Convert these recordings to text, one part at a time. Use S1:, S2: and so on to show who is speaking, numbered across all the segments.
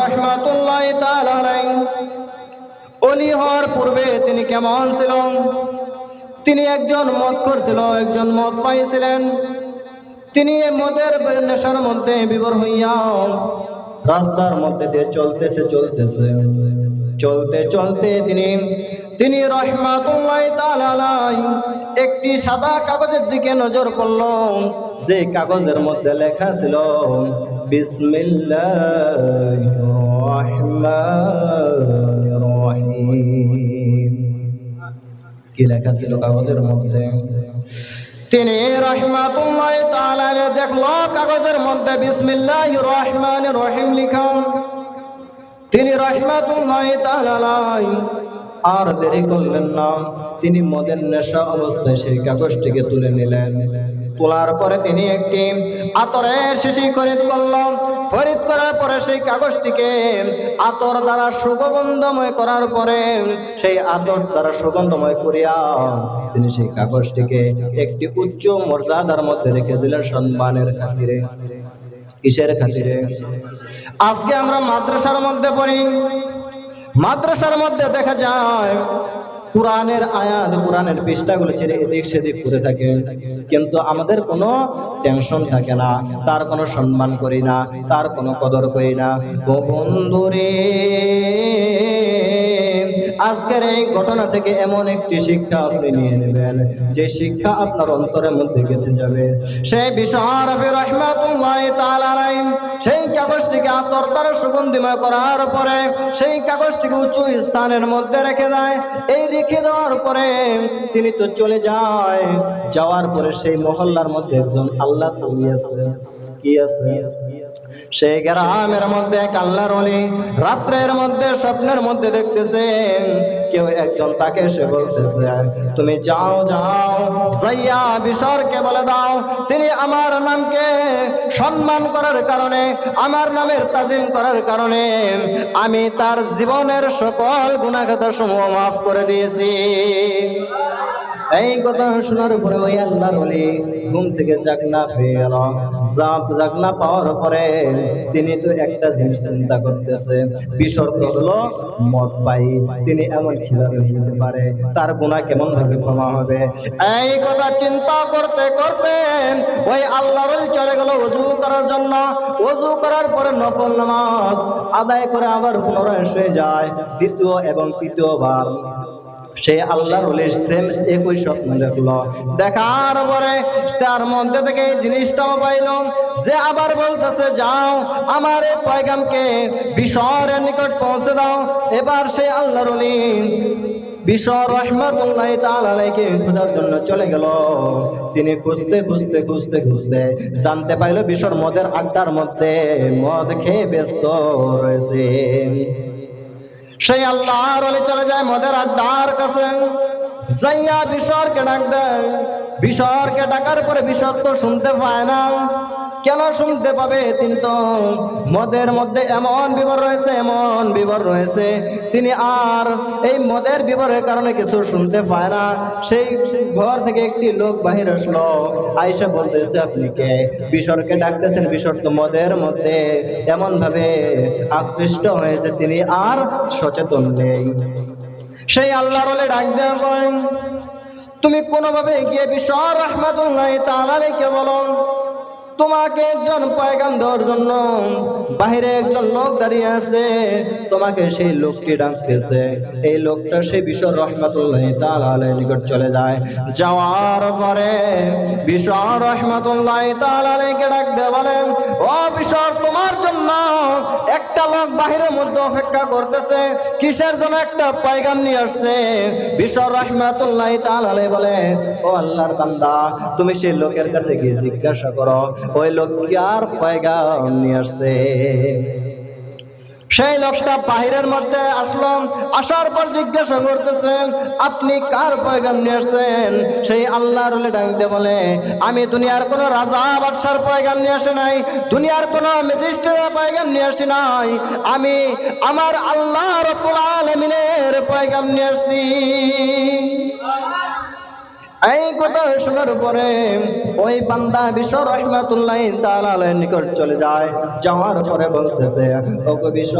S1: রহমাতুল্লাহ তাআলা আলাইহি। অলি হওয়ার পূর্বে তিনি কেমন ছিলেন? তিনি একজন মদখোর ছিল, একজন মদ পাইছিলেন তিনি মদের নেশার মধ্যে বিবর হইয়া রাস্তার মধ্যে দিয়ে চলতেছে চলতেছে। চলতে চলতে তিনি তিনি রহমাতুল্লাহ তাআলাই একটি সাদা কাগজের দিকে নজর করল। যে কাগজের মধ্যে লেখা ছিল কি লেখা ছিল কাগজের মধ্যে? তিনি রহমাতুল্লাহ তাআলা দেখল, কাগজের মধ্যে বিসমিল্লাহির রহমানির রহিম লেখা। তিনি রহমাতুল্লাহ তাআলা আর দেরি করলেন না। তিনি মদের নেশা অবস্থায় সেই কাগজটিকে তুলে নিলেন। তোলার পরে তিনি একটি আতরের শিশি খরিদ করলাম খরিদ করার পরে সেই কাগজটিকে আতর দ্বারা সুগন্ধময় করার পরে সেই আতর দ্বারা সুগন্ধময় করিয়া তিনি সেই কাগজটিকে একটি উচ্চ মর্যাদার মধ্যে রেখে দিলেন সম্মানের খাতিরে। কিসের খাতিরে? আজকে আমরা মাদ্রাসার মধ্যে পড়ি। মাদ্রাসার মধ্যে দেখা যায়, কোরআনের আয়াত, কোরআনের পৃষ্ঠাগুলো ছেড়ে এদিক সেদিক করে থাকে। কিন্তু আমাদের কোনো টেনশন থাকে না, তার কোনো সম্মান করি না, তার কোনো কদর করি না। বন্ধুরে আজকের এই ঘটনা থেকে এমন একটি শিক্ষা আপনি নিয়ে নেবেন, যে শিক্ষা আপনার অন্তরের মধ্যে গেঁথে যাবে। সেই বিষয় রহমাতুল্লাহ তাআলা সেই কাগজটিকে আতর দ্বারা সুগন্ধিময় করার পরে, সেই কাগজটিকে উঁচু স্থানের মধ্যে রেখে দেয়। এই রেখে দেওয়ার পরে তিনি তো চলে যায়। যাওয়ার পরে সেই মহল্লার মধ্যে একজন আল্লাহ আছে। কি আছে? সেই গ্রামের মধ্যে এক আল্লাহর অলি রাত্রের মধ্যে স্বপ্নের মধ্যে দেখতেছেন, কেউ একজন তাকে এসে বলতেছে, তুমি যাও যাও, যাইয়া বিশরকে বলে দাও, তিনি আমার নামকে সম্মান করার কারণে, আমার নামের তাজিম করার কারণে, আমি তার জীবনের সকল গুণাগত সমূহ মাফ করে দিয়েছি। এই কথা শোনার পরে ওই আল্লাহর ওলি ঘুম থেকে জাগনা পেয়ে গেল জাপ জাগনা পাওয়ার পরে তিনি তো একটা জিনিস চিন্তা করতেছে। বিসর্গ হলো মদ পাই, তিনি এমন কীভাবে হতে পারে, তার গুণা কেমন ভাবে ক্ষমা হবে? এই কথা চিন্তা করতে করতে ওই আল্লাহর চলে গেল অজু করার জন্য। অজু করার পরে নফল নামাজ আদায় করে আবার পুনরায় শুয়ে যায়। দ্বিতীয় এবং তৃতীয়বার সে আল্লাহর ওলির সেম একই স্বপ্ন দেখল। দেখার পরে তার মধ্যে থেকে জিনিসটাও পাইল যে আবার বলতেছে, যাও, আমার এই পয়গামকে বিশরের নিকট পৌঁছে দাও। এবার সে আল্লাহর ওলি বিশর রহমতুল্লাহ তালাকে খোঁজার জন্য চলে গেল। তিনি খুঁজতে খুঁজতে খুঁজতে খুঁজতে জানতে পাইল বিশর মদের আড্ডার মধ্যে মদ খেয়ে ব্যস্ত রয়েছে। সেই আল্লাহর হলে চলে যায় মদের আড্ডার কাছে। যাইয়া বিশরকে ডাক দেয়। বিশরকে ডাকার পরে বিশর তো শুনতে পায় না। কেন শুনতে পাবে তিনি তো মদের মধ্যে এমন বিবর রয়েছে, এমন বিবর রয়েছে। তিনি আর এই মদের বিবরের কারণে কিছু শুনতে পায় না। সেই ঘর থেকে একটি লোক বাহির আসলো। আয়সা বলতেছে, আপনি কে? বিশরকে ডাকতেছেন, বিশর তো মদের মধ্যে। এমন ভাবে আকৃষ্ট হয়েছে তিনি আর সচেতন নেই। সেই আল্লাহর ডাক দেওয়া করেন, তুমি কোনোভাবে গিয়ে বিশর রহমাতুল্লাহ তালাকে বলো। তোমাকে একজন পয়গাম দেওয়ার জন্য বাহিরে একজন লোক দাঁড়িয়ে আছে। তোমাকে সেই লোকটি ডাকতেছে। এই লোকটা সেই বিশ্বর রহমাতুল্লাহ তালের নিকট চলে যায়। যাওয়ার পরে বিশ্বর রহমাতুল্লাহ তালাকে ডাক বলেন ও বিশ্বর, তোমার জন্য একটা লোক বাহিরের মধ্যে অপেক্ষা করতেছে। কিসের জন্য একটা পায়গাম নিয়ে আসছে? বিশ্ব রহমাতুল্লাহ তালে বলে, ও আল্লাহর বান্দা, তুমি সেই লোকের কাছে গিয়ে জিজ্ঞাসা করো, ওই লোক কি আর পায়গাম নিয়ে আসছে? সেই লোকটা বাহিরের মধ্যে আসলো আসার পর জিজ্ঞাসা করতেছেন, আপনি কার পয়গাম নিয়ে আসছেন? সেই আল্লাহর ডাকতে বলে, আমি দুনিয়ার কোনো রাজা, বাদশার পয়গাম নিয়ে আসে নাই, দুনিয়ার কোনো ম্যাজিস্ট্রেটের পয়গাম নিয়ে আসি নাই, আমি আমার আল্লাহ রব্বুল আলামিনের পয়গাম নিয়ে আসছি। এই কথা শোনার পরে ওই বান্দা বিশ্ব রহমাতুল্লাহ তাআলার নিকট চলে যায়। যাওয়ার পরে বলতেছে, ও গো বিশ্ব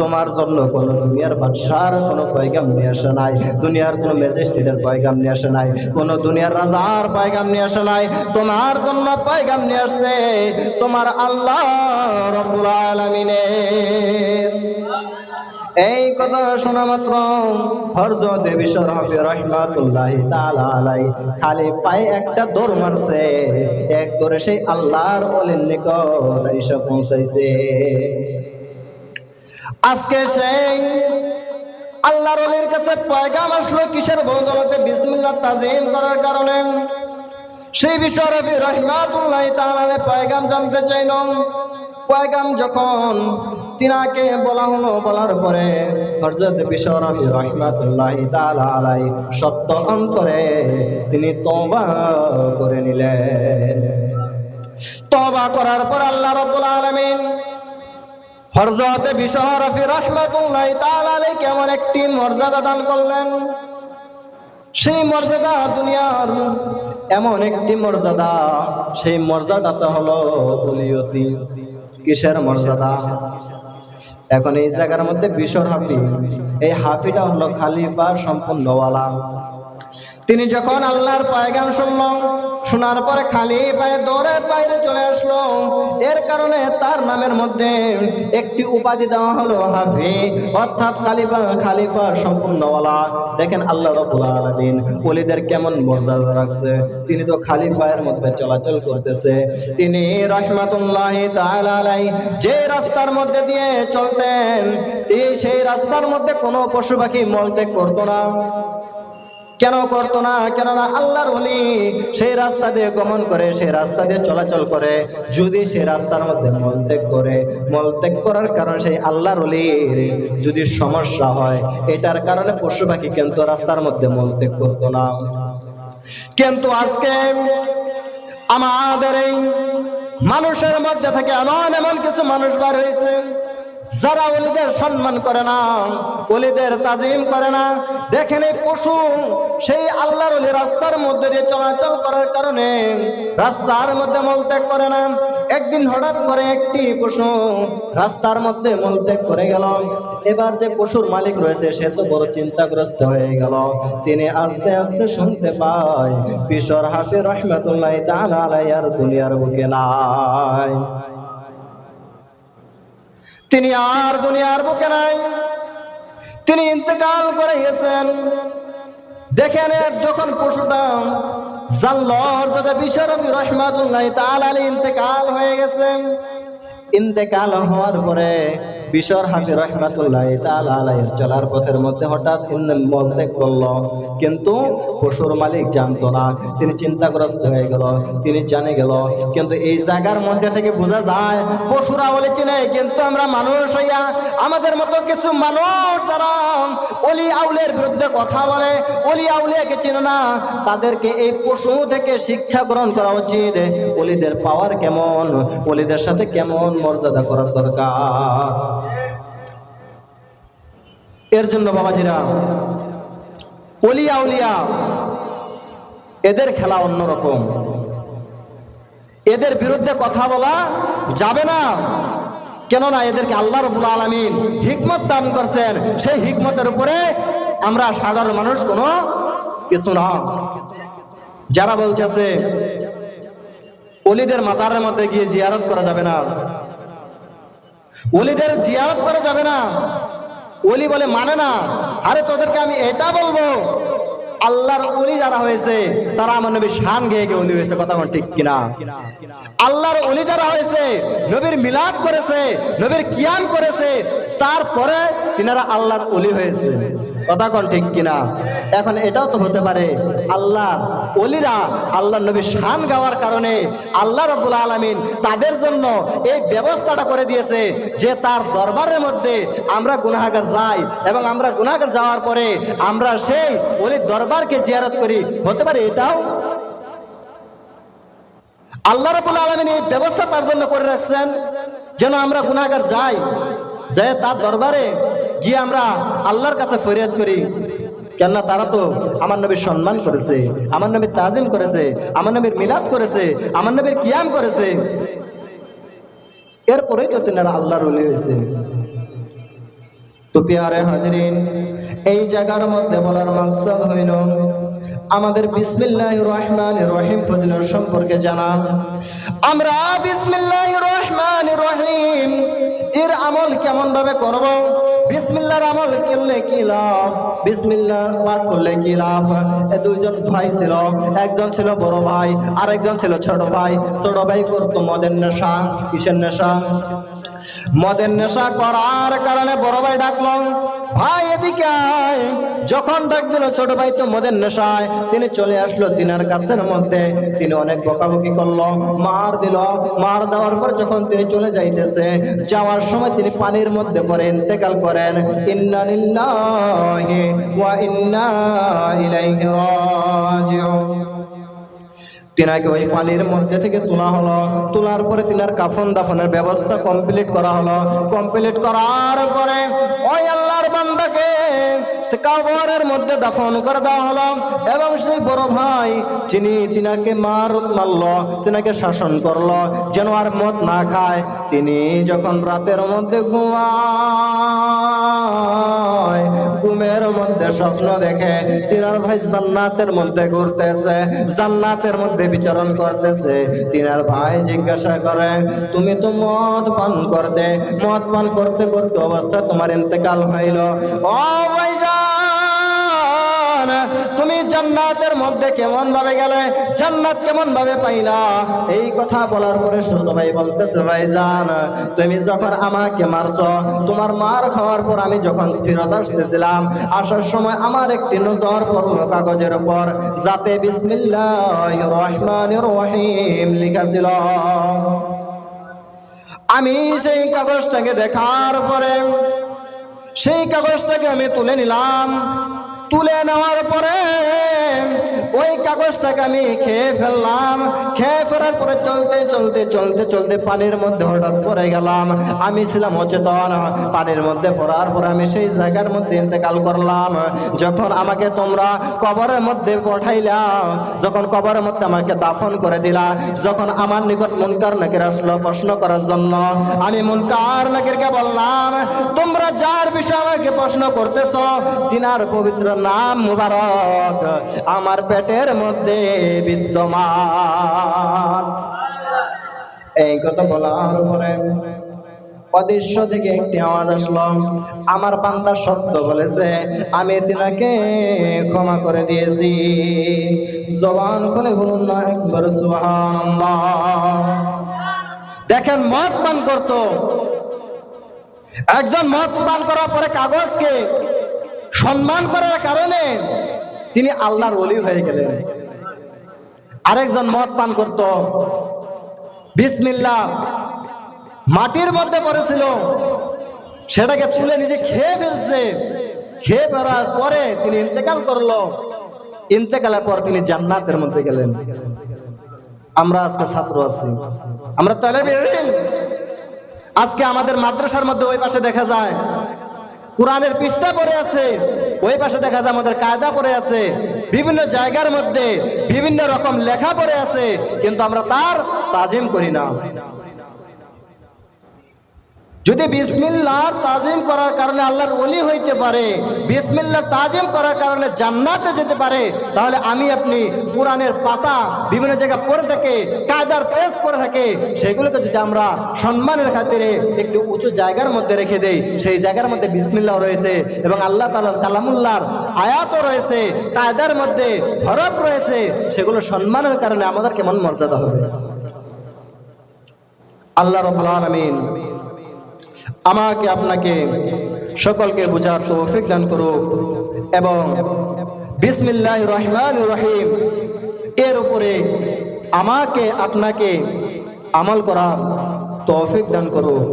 S1: তোমার জন্য কোন দুনিয়ার বাদশার কোনো পয়গাম নিয়ে আসে নাই, দুনিয়ার কোনো ম্যাজিস্ট্রেটের পয়গাম নিয়ে আসে নাই, কোন দুনিয়ার রাজার পয়গাম নিয়ে আসে নাই, তোমার জন্য পয়গাম নিয়ে আসছে তোমার আল্লাহ রব্বুল আলামিনের এই কথা শোনা মাত্র হরজত বিশ্বর হাফি রহমাতুল্লাহ তাআলা আলাই খালি পায়ে একটা দৌড় মারছে, এক করে সেই আল্লাহর ওলির নিকট এসে পৌঁছাইছে। আজকে সেই আল্লাহর ওলির কাছে পয়গাম আসলো কিসের বদলতে বিসমিল্লাহ তাজিম করার কারণে। সেই বিষয় রবি রহমাতুল্লাহ তাআলা পয়গাম জানতে চাইলাম। পয়গাম যখন তিনাকে বলা হলো, বলার পরে হযরত বিশ্বরফি রহমাতুল্লাহ তাআলা আলাই সত্য অন্তরে তিনি তওবা করে নিলেন। তওবা করার পর আল্লাহ রাব্বুল আলামিন হযরত বিশ্বরফি রহমাতুল্লাহ তাআলা কেমন একটি মর্যাদা দান করলেন। সেই মর্যাদা দুনিয়ার এমন একটি মর্যাদা, সেই মর্যাদাটা হলো উলিয়তি কিসের মর্যাদা? এখন এই জায়গার মধ্যে বিশর হাফি। এই হাফিটা হলো খালিফা সম্পূর্ণওয়ালা তিনি যখন আল্লাহর পায়গাম শুনল, শোনার পরে খালি পায়ে দৌড়ে বাইরে চলে আসলো। এর কারণে তার নামের মধ্যে একটি উপাধি দেওয়া হলো হাফি অর্থাৎ খালিফা খালিফার সম্পূর্ণওয়ালা। দেখেন আল্লাহ রবুল আলমিন ওলিদের কেমন মর্যাদা রাখছে। তিনি তো খালিফায়ের মধ্যে চলাচল করতেছে। তিনি রহমাতুল্লাহ তাআলাই যে রাস্তার মধ্যে দিয়ে চলতেন, তিনি সেই রাস্তার মধ্যে কোনো পশু পাখি মলত্যাগ করতো না। কেন করতো না? কেননা আল্লাহর হলি সেই রাস্তা দিয়ে গমন করে, সেই রাস্তা দিয়ে চলাচল করে। যদি সেই রাস্তার মধ্যে মলত্যাগ করে, মলত্যাগ করার কারণে সেই আল্লাহর হলির যদি সমস্যা হয়, এটার কারণে পশু পাখি কিন্তু রাস্তার মধ্যে মলত্যাগ করতো না। কিন্তু আজকে আমাদের এই মানুষের মধ্যে থেকে এমন এমন কিছু মানুষ বার হয়েছে যারা ওলিদের সম্মান করে না, ওলিদের তাজিম করে না, দেখেন এই পশু, সেই আল্লাহর ওলি রাস্তার মধ্যে দিয়ে চলাচল করার কারণে রাস্তার মধ্যে মলত্যাগ করে না। একদিন হঠাৎ করে একটি পশু রাস্তার মধ্যে মলত্যাগ করে গেল। এবার যে পশুর মালিক রয়েছে, সে তো বড় চিন্তাগ্রস্ত হয়ে গেল। তিনি আস্তে আস্তে শুনতে পায়, কিশোর হাসি রহমতুল্লাহ আর দুনিয়ার বুকে নাই। তিনি আর দুনিয়ার বুকে নাই। তিনি ইন্তেকাল করে গেছেন দেখেন যখন পশুটা জানলর যাতে বিশ্বরবি রহমাতুল্লাহ তাল আলী ইন্তেকাল হয়ে গেছেন ইন্তেকাল হওয়ার পরে বিশর হাফি রহমাতুল্লাহ তাআলা চলার পথের মধ্যে হঠাৎ মলত্যাগ করল কিন্তু পশুর মালিক জানতো না, তিনি চিন্তাগ্রস্ত হয়ে গেল, তিনি জানে গেল, কিন্তু এই জায়গার মধ্যে থেকে বোঝা যায়, পশুরা বলে চিনে কিন্তু আমরা মানুষ হইয়া আমাদের মতো কিছু মানুষ যারা অলি আউলের বিরুদ্ধে কথা বলে, অলি আউলিয়াকে চিনে না, তাদেরকে এই পশু থেকে শিক্ষা গ্রহণ করা উচিত। অলিদের পাওয়ার কেমন? অলিদের সাথে কেমন মর্যাদা করার দরকার? এর জন্য বাবাজিরা অলিয়া উলিয়া এদের খেলা অন্যরকম। এদের বিরুদ্ধে কথা বলা যাবে না। কেননা এদেরকে আল্লাহ রবুল আলমিন হিকমত দান করছেন। সেই হিকমতের উপরে আমরা সাধারণ মানুষ কোনো কিছু না। যারা বলতেছে অলিদের মাজারের মধ্যে গিয়ে জিয়ারত করা যাবে না। অলিদের জিয়ারত করা যাবে না। অলি বলে মানে না। আরে তোদেরকে আমি এটা বলব, আল্লাহর অলি যারা হয়েছে, তারা আমার নবীর শান গেয়ে গিয়ে অলি হয়েছে। কথা ঠিক কিনা? আল্লাহর অলি যারা হয়েছে, নবীর মিলাদ করেছে, নবীর কিয়াম করেছে, তারপরে তিনারা আল্লাহর অলি হয়েছে। কথা কোন ঠিক কিনা? এখন এটাও তো হতে পারে। আল্লাহ অলিরা আল্লাহ নবী শান গাওয়ার কারণে আল্লাহ রবুল আলমিন তাদের জন্য এই ব্যবস্থাটা করে দিয়েছে যে তার দরবারের মধ্যে আমরা গুনাহাগার যাই এবং আমরা গুনাহাগার যাওয়ার পরে আমরা সেই অলির দরবারকে জিয়ারত করি। হতে পারে এটাও? আল্লাহ রবুল আলমিন এই ব্যবস্থা তার জন্য করে রাখছেন যেন আমরা গুনাহাগার যাই যে তার দরবারে গিয়ে আমরা আল্লাহর কাছে ফরিয়াদ করি। কেননা তারা তো আমার নবীর সম্মান করেছে, আমার নবীর তাজিম করেছে, আমার নবীর মিলাদ করেছে, আমার নবীর কিয়াম করেছে। এরপরে তো তেনারা আল্লাহর হয়েছে। তো পিয়ারে হাজরিন, এই জায়গার মধ্যে বলার মাকসাদ হইল, আমাদের বিসমিল্লাহ রহমান রহিম ফজিলের সম্পর্কে জানা। আমরা বিসমিল্লাহ রহমান রহিম এর আমল কেমন ভাবে করব? বিসমিল্লার আমল করলে কি লাভ? বিসমিল্লা পাঠ করলে কি লাভ? দুইজন ভাই ছিল, একজন ছিল বড় ভাই, আরেকজন ছিল ছোট ভাই। ছোট ভাই করতো মদের নেশা, কিসের নেশা? মদের নেশা করার কারণে বড় ভাই ডাকলো, ভাই, এদিকে আয়। যখন ডাক দিল, ছোট ভাই তো মদের নেশায়। তিনি চলে আসলো তিনার কাছের মধ্যে। তিনি অনেক বকাবকি করল, মার দিল। মার দেওয়ার পর যখন তিনি চলে যাইতেছে, যাওয়ার সময় তিনি পানির মধ্যে পরে ইন্তেকাল করেন। ইন্না ইন্না ইলাইহি তিনাকে ওই পানির মধ্যে থেকে তোলা হলো। তোলার পরে তিনার কাফন দাফনের ব্যবস্থা কমপ্লিট করা হলো। কমপ্লিট করার পরে ওই আল্লাহর বান্দাকে কাবরের মধ্যে দাফন করে দেওয়া হলো। এবং সেই বড় ভাই যিনি তিনাকে মার মারল, তিনাকে শাসন করল, যেন আর মদ না খায়, তিনি যখন রাতের মধ্যে ঘুমায় ঘুমের মধ্যে স্বপ্ন দেখে, তিনার ভাই জান্নাতের মধ্যে ঘুরতেছে, জান্নাতের মধ্যে বিচরণ করতেছে। তিনার ভাই জিজ্ঞাসা করে, তুমি তো মদ পান করতে, মদ পান করতে করতে অবস্থা তোমার ইন্তেকাল হইল? ও ভাইজান তুমি জান্নাতের মধ্যে কেমন ভাবে গেলে, জান্নাত কেমন ভাবে পাইলা? এই কথা বলার পরে ছোট ভাই বলতেছে, ভাইজান, তুমি যখন আমাকে মারছো, তোমার মার খাওয়ার পর আমি যখন ফেরত আসতেছিলাম, আসার সময় আমার একটি নজর পড়ল কাগজের উপর। যাতে বিসমিল্লাহ রহিম লেখা ছিল। আমি সেই কাগজটাকে দেখার পরে, সেই কাগজটাকে আমি তুলে নিলাম। তুলে নেওয়ার পরে ওই কাগজটাকে আমি খেয়ে ফেললাম। খেয়ে ফেলার পরে চলতে চলতে চলতে চলতে পানির মধ্যে হঠাৎ পড়ে গেলাম। আমি ছিলাম অচেতন। পানির মধ্যে পড়ার পর আমি সেই জায়গার মধ্যে ইন্তেকাল করলাম। যখন আমাকে তোমরা কবরের মধ্যে পাঠাইলা, যখন কবরের মধ্যে আমাকে দাফন করে দিলা, যখন আমার নিকট মুনকার নাকির আসলো প্রশ্ন করার জন্য, আমি মুনকার নাকিরকে বললাম, তোমরা যার বিষয়ে আমাকে প্রশ্ন করতেছ, তিনার পবিত্র নাম মুবারক। আমার পেটের মধ্যে বিদ্যমান। এই কথা বলার পরে অদৃশ্য থেকে একটি আওয়াজ আসলো। আমার বান্দা সত্য বলেছে, আমি তিনাকে ক্ষমা করে দিয়েছি। জবান খুলে বলুন না একবার দেখেন, মদ পান করত। একজন মদ পান করার পরে কাগজকে সম্মান করার কারণে তিনি আল্লাহর ওলি হয়ে গেলেন। আরেকজন মদ পান করত। বিসমিল্লা মাটির মধ্যে পড়েছিল। সেটাকে তুলে নিজে খেয়ে ফেলছে। খেয়ে ফেরার পরে তিনি ইন্তেকাল করল। ইন্তেকালের পর তিনি জান্নাতের মধ্যে গেলেন। আমরা আজকে ছাত্র আছি। আমরা তাহলে আজকে আমাদের মাদ্রাসার মধ্যে ওই পাশে দেখা যায়। কোরআনের পৃষ্ঠা পড়ে আছে, ওই পাশে দেখা যায় আমাদের কায়দা পড়ে আছে, বিভিন্ন জায়গার মধ্যে বিভিন্ন রকম লেখা পড়ে আছে, কিন্তু আমরা তার তাজিম করি না। যদি বিসমিল্লাহর তাজিম করার কারণে আল্লাহর ওলি হইতে পারে বিসমিল্লাহ তাজিম করার কারণে জান্নাতে যেতে পারে, তাহলে আমি আপনি কোরআনের পাতা বিভিন্ন জায়গায় পড়ে থাকে, কায়দার পেজ পড়ে থাকে, সেগুলোকে যদি আমরা সম্মানের খাতিরে একটু উঁচু জায়গার মধ্যে রেখে দেই, সেই জায়গার মধ্যে বিসমিল্লাহ রয়েছে এবং আল্লাহ তালা কালামুল্লাহর আয়াতও রয়েছে, কায়দার মধ্যে হরফ রয়েছে, সেগুলো সম্মানের কারণে আমাদের কেমন মর্যাদা হবে। আল্লাহ রবুল আলমিন আমাকে আপনাকে সকলকে বোঝার তৌফিক দান করুক এবং বিসমিল্লাহ রহমান রহিম, এর উপরে আমাকে আপনাকে আমল করার তৌফিক দান করুক।